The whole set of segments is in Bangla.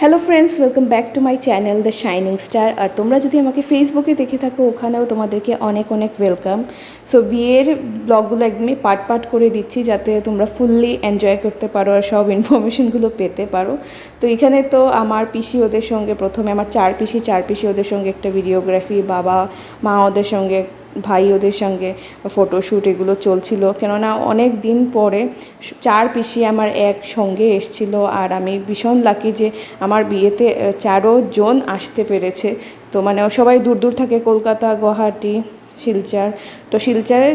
Hello friends welcome back to my channel the shining star আর তোমরা যদি আমাকে ফেসবুকে দেখে থাকো, ওখানেও তোমাদেরকে অনেক অনেক ওয়েলকাম সো বিয়ের ব্লগগুলো একদমই পার্ট পার্ট করে দিচ্ছি যাতে তোমরা ফুললি এনজয় করতে পারো আর সব ইনফরমেশনগুলো পেতে পারো। তো এখানে তো আমার পিসি ওদের সঙ্গে, প্রথমে আমার চার পিসি চার পিসি ওদের সঙ্গে একটা ভিডিওগ্রাফি বাবা, মা ওদের সঙ্গে ভাই ওদের সঙ্গে ফটোশ্যুট এগুলো চলছিল। কেননা অনেক দিন পরে চার পিসি আমার এক সঙ্গে এসছিল আর আমি ভীষণ লাকি যে আমার বিয়েতে চারো জন আসতে পেরেছে। তো মানে সবাই দূর দূর থাকে কলকাতা, গুয়াহাটি। শিলচর। তো শিলচারের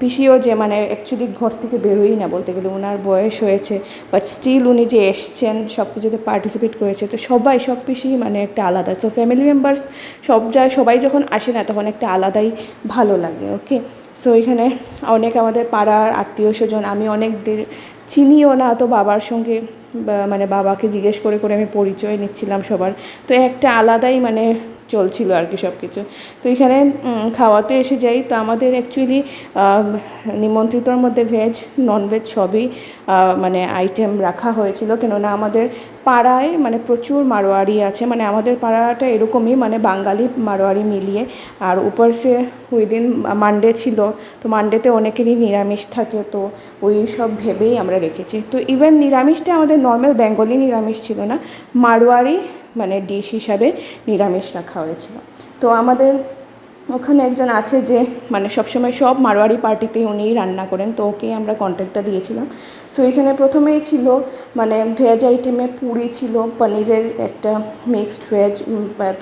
পিসিও যে মানে অ্যাকচুয়ালি ঘর থেকে বেরোই না বলতে গেলে ওনার বয়স হয়েছে বাট স্টিল উনি যে এসছেন, সব কিছুতে পার্টিসিপেট করেছে, তো সবাই, সব পিসি মানে একটা আলাদা। তো ফ্যামিলি মেম্বার্স সব যা, সবাই যখন আসে না, তখন একটা আলাদাই ভালো লাগে ওকে সো এখানে অনেক আমাদের পাড়ার আত্মীয় স্বজন আমি অনেক চিনিও না, তো বাবার সঙ্গে মানে বাবাকে জিজ্ঞেস করে করে আমি পরিচয় নিচ্ছিলাম সবার। তো একটা আলাদাই মানে চলছিল আর কি সব কিছু তো এখানে খাওয়াতে এসে যাই। তো আমাদের অ্যাকচুয়ালি নিমন্ত্রিতর মধ্যে ভেজ ননভেজ সবই মানে আইটেম রাখা হয়েছিল। কেননা আমাদের পাড়ায় মানে প্রচুর মারোয়ারি আছে। মানে আমাদের পাড়াটা এরকমই মানে বাঙালি মারোয়ারি মিলিয়ে। আর উপর সে ওই দিন মানডে ছিল তো মানডেতে অনেকেরই নিরামিষ থাকে। তো ওই সব ভেবেই আমরা রেখেছি। তো ইভেন নিরামিষটা আমাদের নর্মাল বেঙ্গলি নিরামিষ ছিল না। মারোয়ারি মানে ডিশ হিসাবে নিরামিষ রাখা হয়েছিল। তো আমাদের ওখানে একজন আছে যে মানে সবসময় সব মারোয়ারি পার্টিতেই উনিই রান্না করেন, তো ওকেই আমরা কন্ট্যাক্টটা দিয়েছিলাম। সো এখানে প্রথমেই ছিল মানে ভেজ আইটেমে পুরি ছিল, পনিরের একটা মিক্সড ভেজ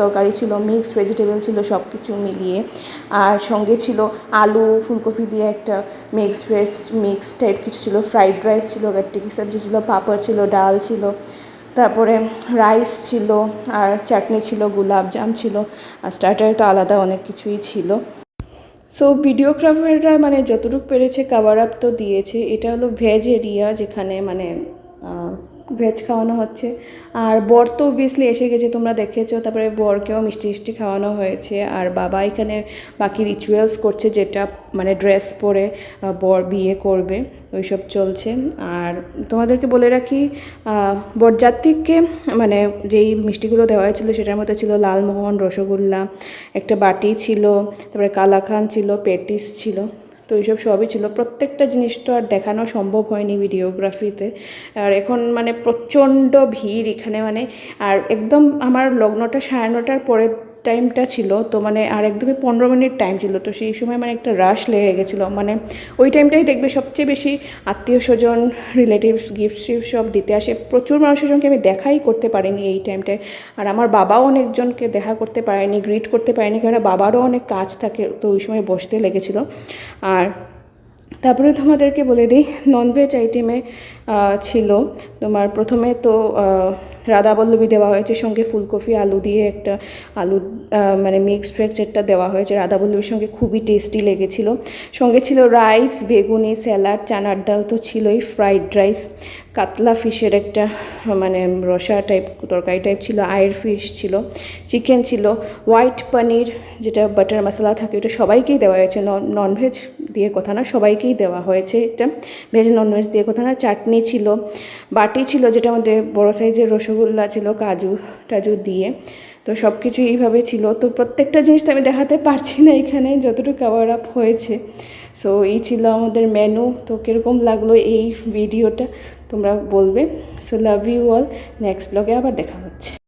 তরকারি ছিল মিক্সড ভেজিটেবল ছিল সব কিছু মিলিয়ে। আর সঙ্গে ছিল আলু, ফুলকপি দিয়ে একটা মিক্সড ভেজ মিক্স টাইপ কিছু ছিল ফ্রাইড রাইস ছিল গাট্টি কি সবজি ছিল, পাপড় ছিল, ডাল ছিল। তারপরে রাইস ছিল আর চাটনি ছিল গুলাবজাম জাম ছিল, আর স্টার্টারে তো আলাদা অনেক কিছুই ছিল। সো ভিডিওগ্রাফাররা মানে যতটুকু পেরেছে কাভার আপ তো দিয়েছে। এটা হলো ভেজ এরিয়া যেখানে মানে ভেজ খাওয়ানো হচ্ছে। আর বর তো অবভিয়াসলি এসে গেছে, তোমরা দেখেছ। তারপরে বরকেও মিষ্টি মিষ্টি খাওয়ানো হয়েছে। আর বাবা এখানে বাকি রিচুয়ালস করছে, যেটা মানে ড্রেস পরে বর বিয়ে করবে, ওইসব চলছে। আর তোমাদেরকে বলে রাখি বরযাত্রীকে মানে যেই মিষ্টিগুলো দেওয়া হয়েছিল, সেটার মধ্যে ছিল লালমোহন, রসগোল্লা, একটা বাটি ছিল, তারপরে কালাখান ছিল, পেটিস ছিল। তো এইসব সবই ছিল। প্রত্যেকটা জিনিস তো আর দেখানো সম্ভব হয়নি ভিডিওগ্রাফিতে আর এখন মানে প্রচণ্ড ভিড় এখানে মানে। আর একদম আমার লগ্নটা সাড়ে নটার পরের টাইমটা ছিল, তো মানে আর একদমই পনেরো মিনিট টাইম ছিল, তো সেই সময় মানে একটা রাশ লেগে গেছিল। মানে ওই টাইমটাই দেখবে সবচেয়ে বেশি আত্মীয় স্বজন রিলেটিভস গিফট সব দিতে আসে। প্রচুর মানুষের সঙ্গে আমি দেখাই করতে পারিনি এই টাইমটায় আর আমার বাবাও অনেকজনকে দেখা করতে পারেনি গ্রিট করতে পারেনি, কেননা বাবারও অনেক কাজ থাকে, তো ওই সময় বসতে লেগেছিলো। আর তারপরে তোমাদেরকে বলে দিই ননভেজ আইটেমে ছিল। তোমার প্রথমে তো রাধাবল্লভী দেওয়া হয়েছে, সঙ্গে ফুলকপি, আলু দিয়ে একটা আলু মানে মিক্সড ভেজ একটা দেওয়া হয়েছে। রাধাবল্লভীর সঙ্গে খুবই টেস্টি লেগেছিল। সঙ্গে ছিল রাইস বেগুনি স্যালাড চানার ডাল তো ছিলই ফ্রাইড রাইস কাতলা ফিশের একটা মানে রসা টাইপ তরকারি টাইপ ছিল, আয়ের ফিশ ছিল চিকেন ছিল হোয়াইট পনির যেটা বাটার মশলা থাকে, ওটা সবাইকেই দেওয়া হয়েছে ননভেজ দিয়ে কথা না, সবাইকেই দেওয়া হয়েছে এটা। ভেজ ননভেজ দিয়ে কথা না, চাটনি ছিল, বাটি ছিল যেটা আমাদের বড় সাইজের রসগোল্লা ছিল, কাজু টাজু দিয়ে। তো সব কিছু এইভাবে ছিল। তো প্রত্যেকটা জিনিস তো আমি দেখাতে পারছি না এখানে, যতটুকু কভার আপ হয়েছে। সো এই ছিল আমাদের মেনু তো কীরকম লাগল এই ভিডিওটা তোমরা বলবে। So love you all next ব্লগে আবার দেখা হচ্ছে।